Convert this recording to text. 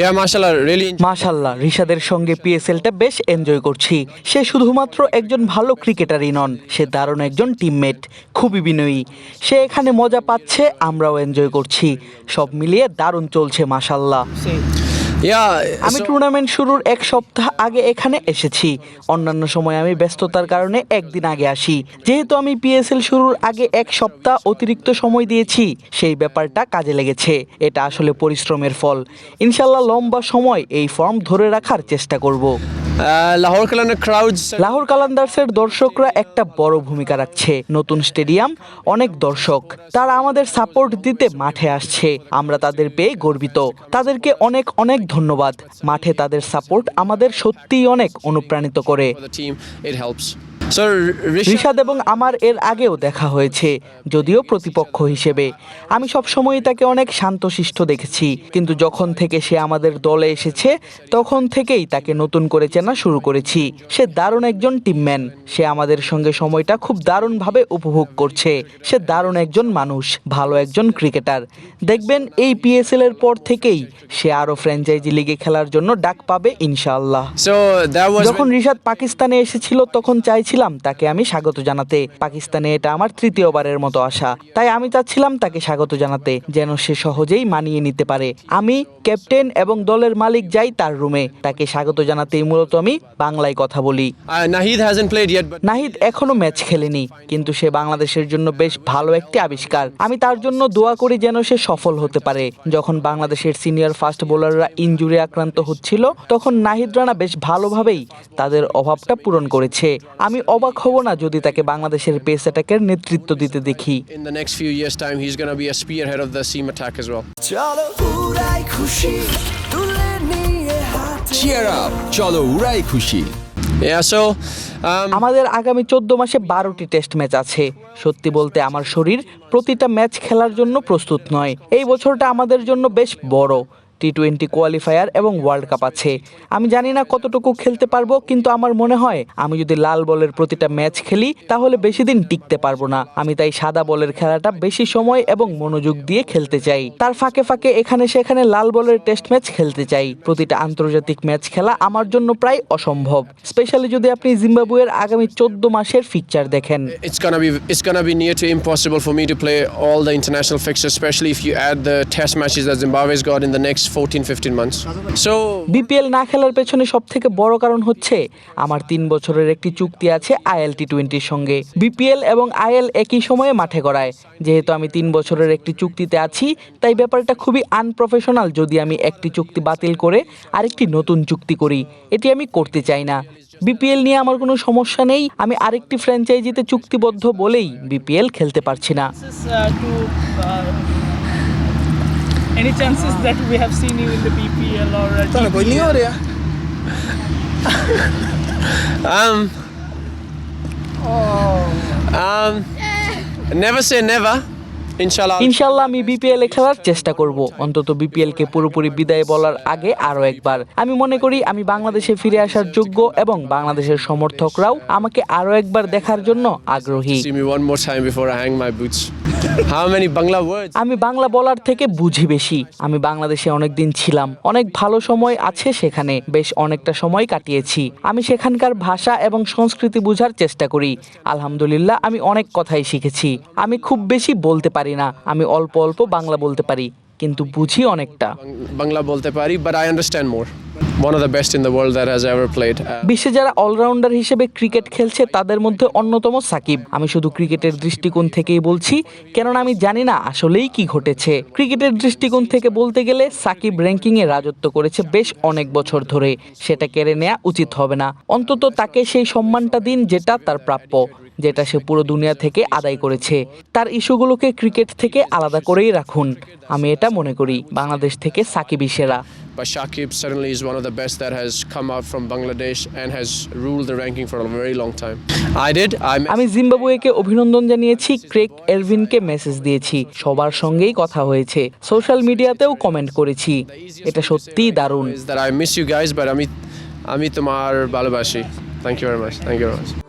Yeah, মাশাআল্লাহ really মাশাল্লাহ রিশাদের সঙ্গে পিএসএলটা বেশ এনজয় করছি। সে শুধুমাত্র একজন ভালো ক্রিকেটারই নন সে দারুণ একজন টিমমেট খুবই বিনয়ী। সে এখানে মজা পাচ্ছে আমরাও এনজয় করছি। সব মিলিয়ে দারুণ চলছে Yeah. আমি টুর্নামেন্ট শুরুর এক সপ্তাহ আগে এখানে এসেছি। অন্যান্য সময় আমি ব্যস্ততার কারণে একদিন আগে আসি। যেহেতু আমি পিএসএল শুরুর আগে এক সপ্তাহ অতিরিক্ত সময় দিয়েছি সেই ব্যাপারটা কাজে লেগেছে। এটা আসলে পরিশ্রমের ফল। ইনশাল্লাহ লম্বা সময় এই ফর্ম ধরে রাখার চেষ্টা করব। Uh, Qalandar crowd. লাহোর কালান্দার্সের দর্শকরা একটা বড় ভূমিকা রাখছে। নতুন স্টেডিয়াম অনেক দর্শক। তারা আমাদের সাপোর্ট দিতে মাঠে আসছে। আমরা তাদের পেয়ে গর্বিত। তাদেরকে অনেক অনেক ধন্যবাদ। মাঠে তাদের সাপোর্ট আমাদের সত্যিই অনেক অনুপ্রাণিত করে। ঋষাদ এবং আমার এর আগেও দেখা হয়েছে যদিও প্রতিপক্ষ হিসেবে। আমি সবসময়ই তাকে অনেক শান্তশিষ্ট দেখেছি কিন্তু যখন থেকে সে আমাদের দলে এসেছে তখন থেকেই তাকে নতুন করে চেনা শুরু করেছি। সে দারুণ একজন টিমম্যান সে আমাদের সঙ্গে সময়টা খুব দারুণভাবে উপভোগ করছে। সে দারুণ একজন মানুষ ভালো একজন ক্রিকেটার দেখবেন এই পিএসএল এর পর থেকেই সে আরও ফ্র্যাঞ্চাইজি লিগে খেলার জন্য ডাক পাবে ইনশাআল্লাহ. যখন ঋষাদ পাকিস্তানে এসেছিল তখন চাইছিলাম তাকে আমি স্বাগত জানাতে। পাকিস্তানে এটা আমার তৃতীয়বারের মতো আসা। তাই আমি চাচ্ছিলাম তাকে স্বাগত জানাতে যেন সে সহজেই মানিয়ে নিতে পারে। আমি ক্যাপ্টেন এবং দলের মালিক যাই তার রুমে। তাকে স্বাগত জানাতেই মূলত আমি বাংলায় কথা বলি। নাহিদ এখনও ম্যাচ খেলেনি কিন্তু সে বাংলাদেশের জন্য বেশ ভালো একটি আবিষ্কার। আমি তার জন্য দোয়া করি যেন সে সফল হতে পারে। যখন বাংলাদেশের সিনিয়র ফাস্ট বোলাররা ইনজুরি আক্রান্ত হচ্ছিল তখন নাহিদ রানা বেশ ভালোভাবেই তাদের অভাবটা পূরণ করেছে। আমি অবাক হব না যদি তাকে বাংলাদেশের পেস অ্যাটাকের নেতৃত্ব দিতে দেখি. চলো উড়াই খুশি তুলে নিয়ে চিয়ার আপ চলো উড়াই খুশি। Yeah. Um, আমাদের আগামী চোদ্দ মাসে বারোটি টেস্ট ম্যাচ আছে। সত্যি বলতে আমার শরীর প্রতিটা ম্যাচ খেলার জন্য প্রস্তুত নয়। এই বছরটা আমাদের জন্য বেশ বড়। টি টোয়েন্টি কোয়ালিফায়ার এবং ওয়ার্ল্ড কাপ আছে। আমি জানি না কতটুকু খেলতে পারব কিন্তু আমার মনে হয় আমি যদি লাল বলের প্রতিটা ম্যাচ খেলি তাহলে বেশি দিন টিকতে পারব না। আমি তাই সাদা বলের খেলাটা বেশি সময় এবং মনোযোগ দিয়ে খেলতে চাই। তার ফাঁকে ফাঁকে এখানে সেখানে লাল বলের টেস্ট ম্যাচ খেলতে চাই। প্রতিটা আন্তর্জাতিক ম্যাচ খেলা আমার জন্য প্রায় অসম্ভব। স্পেশালি যদি আপনি জিম্বাবুয়ের আগামী চোদ্দ মাসের ফিকচার দেখেন। It's gonna be it's gonna be near to impossible for me to play all the international fixtures, especially if you add the test 14, 15 months. So BPL না খেলার পেছনে সব থেকে বড় কারণ হচ্ছে আমার তিন বছরের একটি চুক্তি আছে আইএল টি টোয়েন্টির সঙ্গে। বিপিএল এবং আইএল একই সময়ে মাঠে গড়ায়। যেহেতু আমি তিন বছরের একটি চুক্তিতে আছি তাই ব্যাপারটা খুবই আনপ্রফেশনাল যদি আমি একটি চুক্তি বাতিল করে আরেকটি নতুন চুক্তি করি। এটি আমি করতে চাই না। বিপিএল নিয়ে আমার কোনো সমস্যা নেই। আমি আরেকটি ফ্র্যাঞ্চাইজিতে চুক্তিবদ্ধ বলেই বিপিএল খেলতে পারছি না chances uh, to uh, any chances that we have seen you in the BPL or uh, GPL? um, Oh. um, never say never. Inshallah. ইনশাল্লাহ আমি বিপিএল এ খেলার চেষ্টা করব অন্তত বিপিএল কে পুরোপুরি বিদায় বলার আগে আরও একবার আমি মনে করি আমি বাংলাদেশে ফিরে আসার যোগ্য এবং বাংলাদেশের সমর্থকরাও আমাকে আরও একবার দেখার জন্য আগ্রহী How many Bangla words? আমি বাংলা বলার থেকে বুঝি বেশি। আমি বাংলাদেশে অনেক দিন ছিলাম। অনেক ভালো সময় আছে সেখানে। বেশ অনেকটা সময় কাটিয়েছি। আমি সেখানকার ভাষা এবং সংস্কৃতি বোঝার চেষ্টা করি। আলহামদুলিল্লাহ আমি অনেক কথাই শিখেছি। আমি খুব বেশি বলতে পারি না। আমি অল্প অল্প বাংলা বলতে পারি। কিন্তু বুঝি অনেকটা। বাংলা বলতে পারি but I understand more. One of the best in the world that has ever played. Uh, বিশ্বে যারা অলরাউন্ডার হিসেবে ক্রিকেট খেলছে তাদের মধ্যে অন্যতম সাকিব। আমি শুধু ক্রিকেটের দৃষ্টিকোণ থেকেই বলছি কেননা আমি জানি না আসলেই কি ঘটেছে। ক্রিকেটের দৃষ্টিকোণ থেকে বলতে গেলে সাকিব র্যাঙ্কিংয়ে রাজত্ব করেছে বেশ অনেক বছর ধরে। সেটা কেড়ে নেওয়া উচিত হবে না। অন্তত তাকে সেই সম্মানটা দিন যেটা তার প্রাপ্য যেটা সে পুরো দুনিয়া থেকে আদায় করেছে। তার ইস্যুগুলোকে ক্রিকেট থেকে আলাদা করেই রাখুন। আমি এটা মনে করি বাংলাদেশ থেকে সাকিবই সেরা। The best that has come out from Bangladesh and has ruled the ranking for a very long time. I did. I আমি জিম্বাবুয়েকে অভিনন্দন জানিয়েছি ক্রেক এরভিনকে মেসেজ দিয়েছি সবার সঙ্গেই কথা হয়েছে সোশ্যাল মিডিয়াতেও কমেন্ট করেছি এটা সত্যিই দারুণ that I miss you guys, but Amit, Amit Tomar Balabashi. Thank you very much. Thank you very much.